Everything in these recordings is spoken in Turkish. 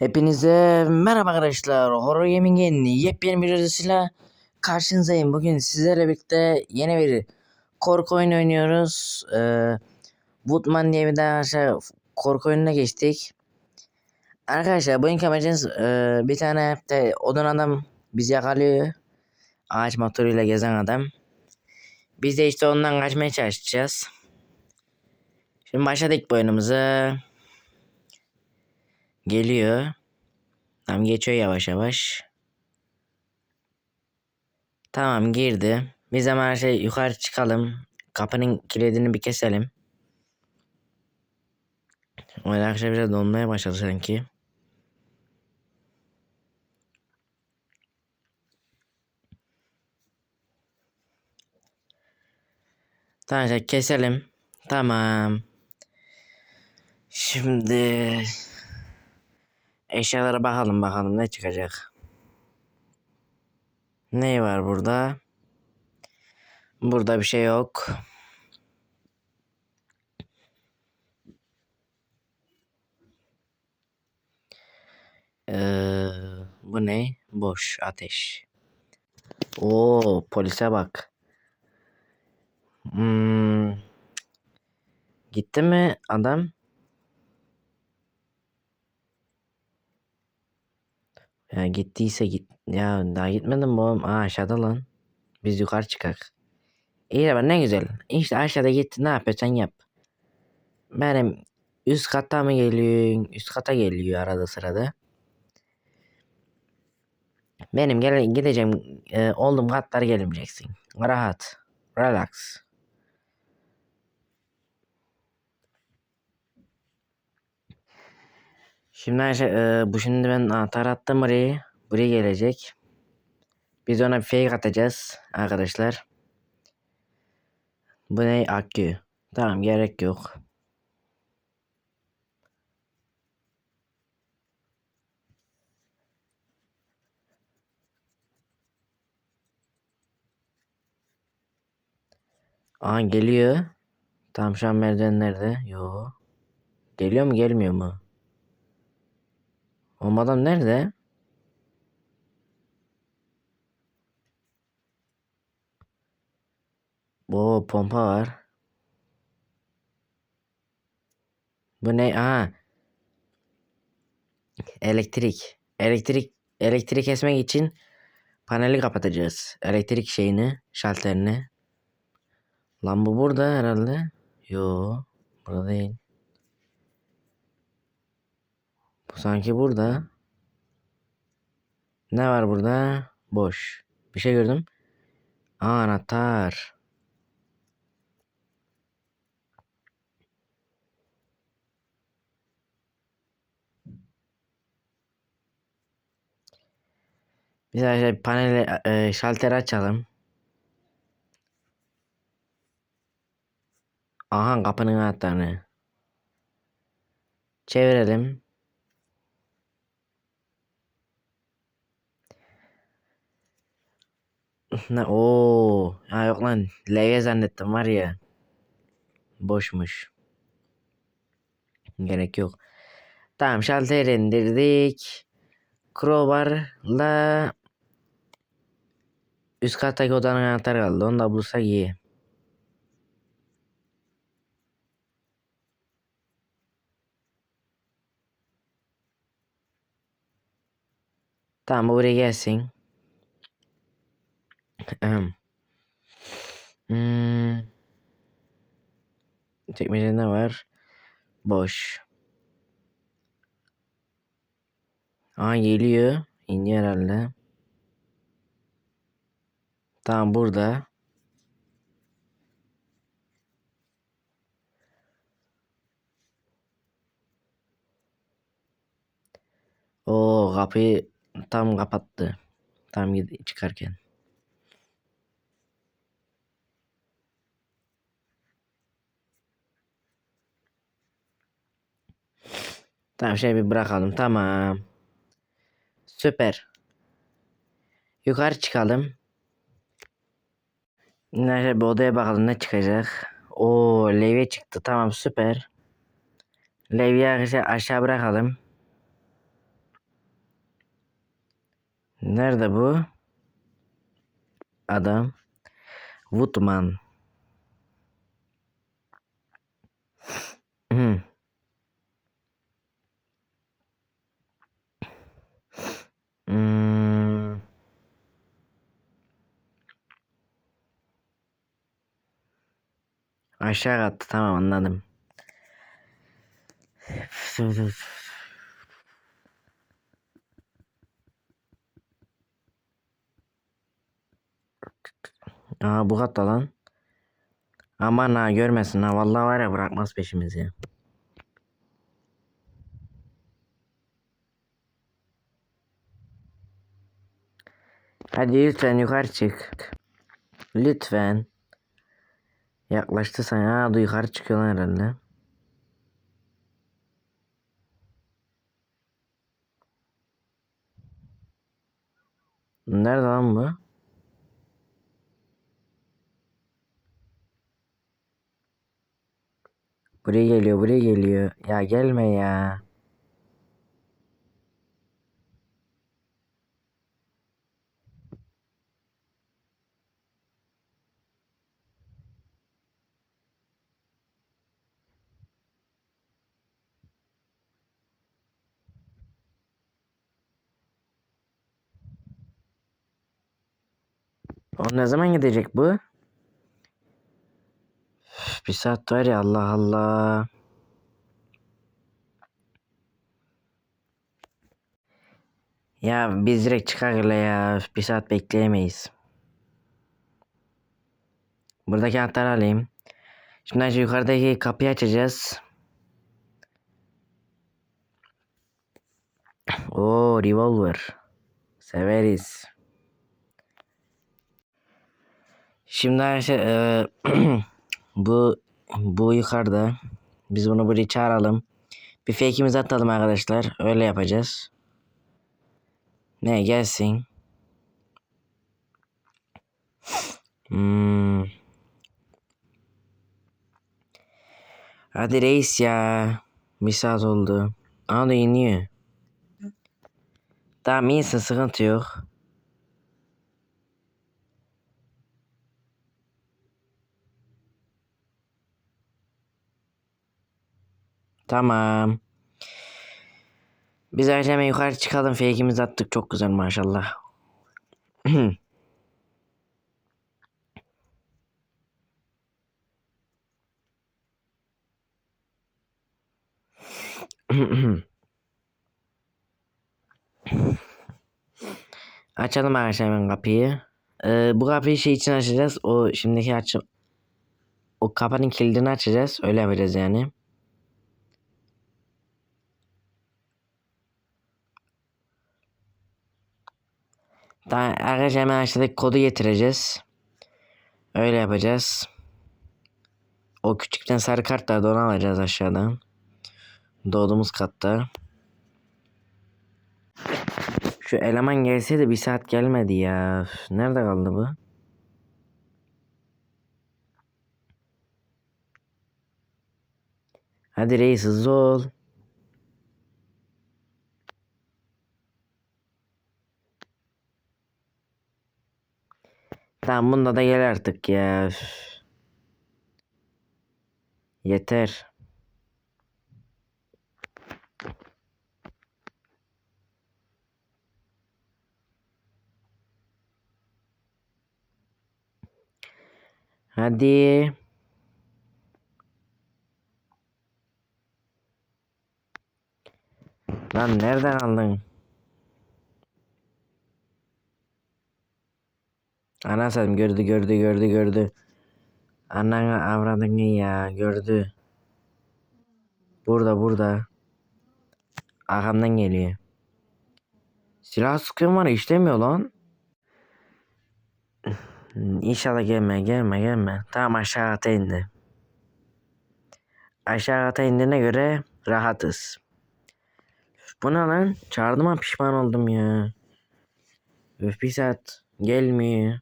Hepinize merhaba arkadaşlar. Horror Gaming'in yepyeni bir videosuyla karşınızdayım. Bugün sizlerle birlikte yeni bir korku oyunu oynuyoruz. Ee, Woodman diye bir daha aşağı korku oyununa geçtik. Arkadaşlar bugünkü amacımız e, bir tane de odun adam bizi yakalıyor. Ağaç motoruyla gezen adam. Biz de işte ondan kaçmaya çalışacağız. Şimdi başladık bu oyunumuza. Geliyor. Tamam geçiyor yavaş yavaş. Tamam girdi. Biz hemen şey yukarı çıkalım. Kapının kilidini bir keselim. O arkadaşlar biraz donmaya başladı sanki. Tamam işte keselim. Tamam. Şimdi eşyalara bakalım bakalım ne çıkacak. Ne var burada? Burada bir şey yok. Ee, bu ne? Boş ateş. Oo polise bak. Hmm. Gitti mi adam? Ya gittiyse git. Ya daha gitmedim bu oğlum. Aa aşağıda lan. Biz yukarı çıkak. İyi de ne güzel. İşte aşağıda git ne yapıyorsan yap. Benim üst kata mı geliyor? Üst kata geliyor arada sırada. Benim gele gideceğim e, olduğum katlara gelmeyeceksin. Rahat. Relax. Şimdi Ayşe, e, bu şimdi ben anahtar attım buraya. Buraya gelecek. Biz ona bir fake atacağız arkadaşlar. Bu ne? Akü. Tamam gerek yok. Aa geliyor. Tamam şu an merdivenlerde. Yo. Geliyor mu gelmiyor mu? O adam nerede? Oo pompa var. Bu ne? Aa. Elektrik. Elektrik elektrik kesmek için paneli kapatacağız. Elektrik şeyini, şalterini. Lan bu burada herhalde. Yo, burada değil. Bu sanki burada. Ne var burada? Boş. Bir şey gördüm. Anahtar. Biz arkadaşlar paneli e, şalteri açalım. Aha kapının anahtarını. Çevirelim. Ne o? Ha yok lan. Levye zannettim var ya. Boşmuş. Gerek yok. Tamam şalteri indirdik. Crowbar'la üst kattaki odanın anahtarı kaldı. Onu da bulsak iyi. Tamam bu buraya gelsin. Hmm. Çekmecede ne var? Boş. Aa geliyor. İniyor herhalde. Tamam burada. O kapıyı tam kapattı. Tam çıkarken. Tamam şey bir bırakalım. Tamam. Süper. Yukarı çıkalım. Neyse bir odaya bakalım ne çıkacak. O levye çıktı. Tamam süper. Levye aşağı bırakalım. Nerede bu? Adam. Woodman. Hmm. Aşağı attı tamam anladım. Aa bu katta lan. Aman ha görmesin ha vallahi var ya bırakmaz peşimizi. Hadi lütfen yukarı çık. Lütfen. Yaklaştı sana. Ha, yukarı çıkıyorlar herhalde. Nerede lan bu? Buraya geliyor, buraya geliyor. Ya gelme ya. O ne zaman gidecek bu? Bir saat var ya Allah Allah. Ya biz direkt çıkar hele ya. Bir saat bekleyemeyiz. Buradaki anahtarı alayım. Şimdi önce yukarıdaki kapıyı açacağız. Oo revolver. Severiz. Şimdi arkadaşlar eee, bu bu yukarıda. Biz bunu buraya çağıralım. Bir fake'imizi atalım arkadaşlar. Öyle yapacağız. Ne gelsin. Hmm. Hadi reis ya. Bir saat oldu. Aa da iniyor. Tamam iyisin sıkıntı yok. Tamam. Biz hemen yukarı çıkalım. Fake'imizi attık. Çok güzel maşallah. Açalım arkadaşlar hemen kapıyı. Ee, bu kapıyı şey için açacağız. O şimdiki aç o kapının kilidini açacağız. Öyle yapacağız yani. Daha arkadaşlar hemen aşağıdaki kodu getireceğiz. Öyle yapacağız. O küçük bir tane sarı kart vardı onu alacağız aşağıdan. Doğduğumuz katta. Şu eleman gelseydi bir saat gelmedi ya. Nerede kaldı bu? Hadi reis hızlı ol. Tamam bunda da gel artık ya. Üf. Yeter. Hadi. Lan nereden aldın? Ana satayım gördü gördü gördü gördü. Ananı avradını ya gördü. Burada burada. Arkamdan geliyor. Silah sıkıyorum var işlemiyor lan. İnşallah gelme gelme gelme. Tamam aşağı kata indi. Aşağı kata indiğine göre rahatız. Bu ne lan? Çağırdığıma pişman oldum ya. Öf bir saat gelmiyor.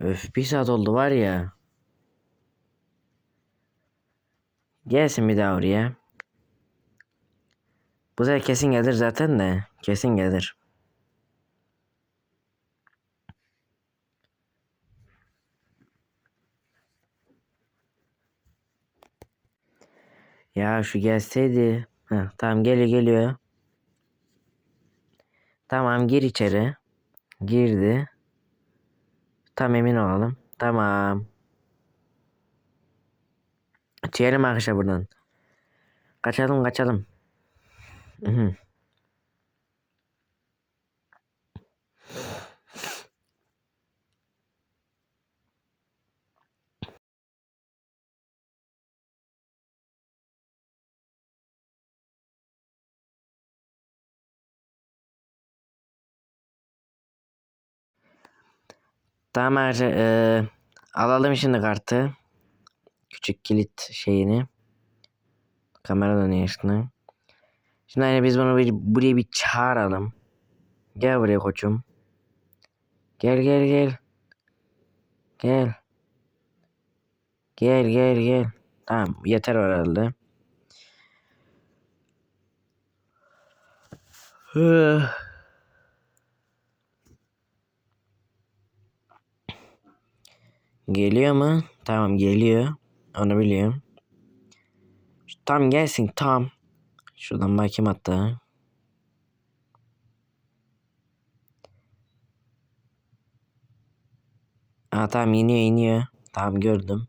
Öf bir saat oldu var ya. Gelsin bir daha oraya. Bu sefer kesin gelir zaten de. Kesin gelir. Ya şu gelseydi. Heh, tamam geliyor geliyor. Tamam gir içeri. Girdi. Tam emin olalım. Tamam. Çıkalım arkadaşlar buradan. Kaçalım kaçalım. Hı hı. Tamam arkadaşlar. eee, alalım şimdi kartı. Küçük kilit şeyini. Kamera dönüyor şimdi. Hani biz bunu bir, buraya bir çağıralım. Gel buraya koçum. Gel gel gel. Gel. Gel gel gel. Tamam yeter herhalde. Hı. Geliyor mu? Tamam geliyor. Onu biliyorum. Tam gelsin tam. Şuradan bakayım hatta. Aa tamam iniyor iniyor. Tamam gördüm.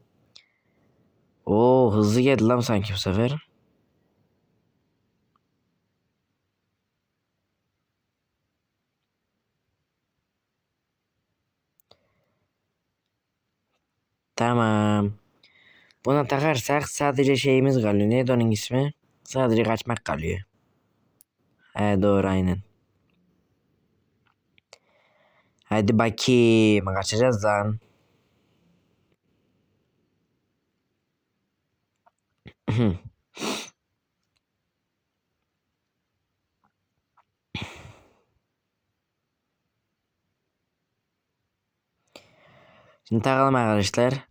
Oo hızlı geldi lan sanki bu sefer. Tamam. Buna takarsak sadece şeyimiz kalıyor. Neydi onun ismi? Sadece kaçmak kalıyor. He doğru aynen. Hadi bakayım. Kaçacağız lan. Şimdi takalım arkadaşlar.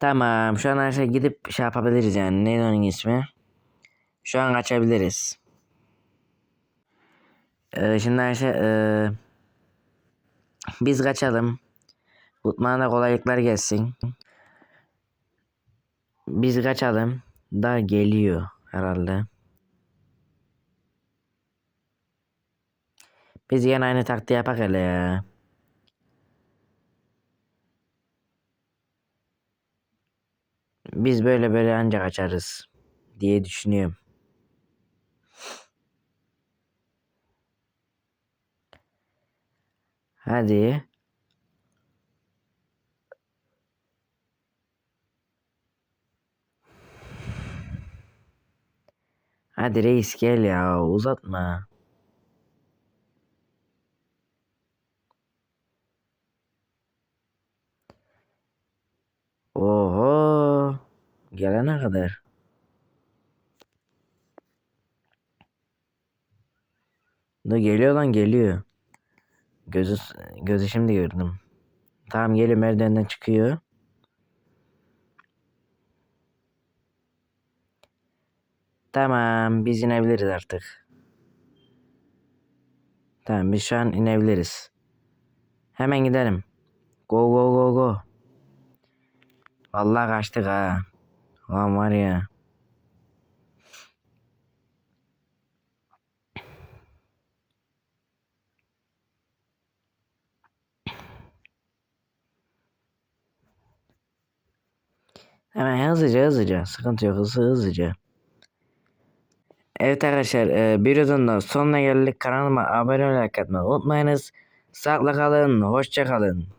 Tamam. Şu an arkadaşlar gidip şey yapabiliriz yani. Neydi onun ismi? Şu an kaçabiliriz. Ee, şimdi arkadaşlar ee, biz kaçalım. Utmana da kolaylıklar gelsin. Biz kaçalım. Da geliyor herhalde. Biz yine aynı taktiği yapak hele ya. Biz böyle böyle ancak açarız diye düşünüyorum. Hadi. Hadi reis gel ya uzatma. Gelene kadar. Da geliyor lan geliyor. Gözü, gözü şimdi gördüm. Tamam geliyor merdivenden çıkıyor. Tamam biz inebiliriz artık. Tamam biz şu an inebiliriz. Hemen gidelim. Go go go go. Vallahi kaçtık ha. Lan var ya. Hemen hızlıca hızlıca. Sıkıntı yok hızlı hızlıca. Evet arkadaşlar e, bir videonun sonuna geldik. Kanalıma abone olmayı unutmayınız. Sağlıkla kalın. Hoşça kalın.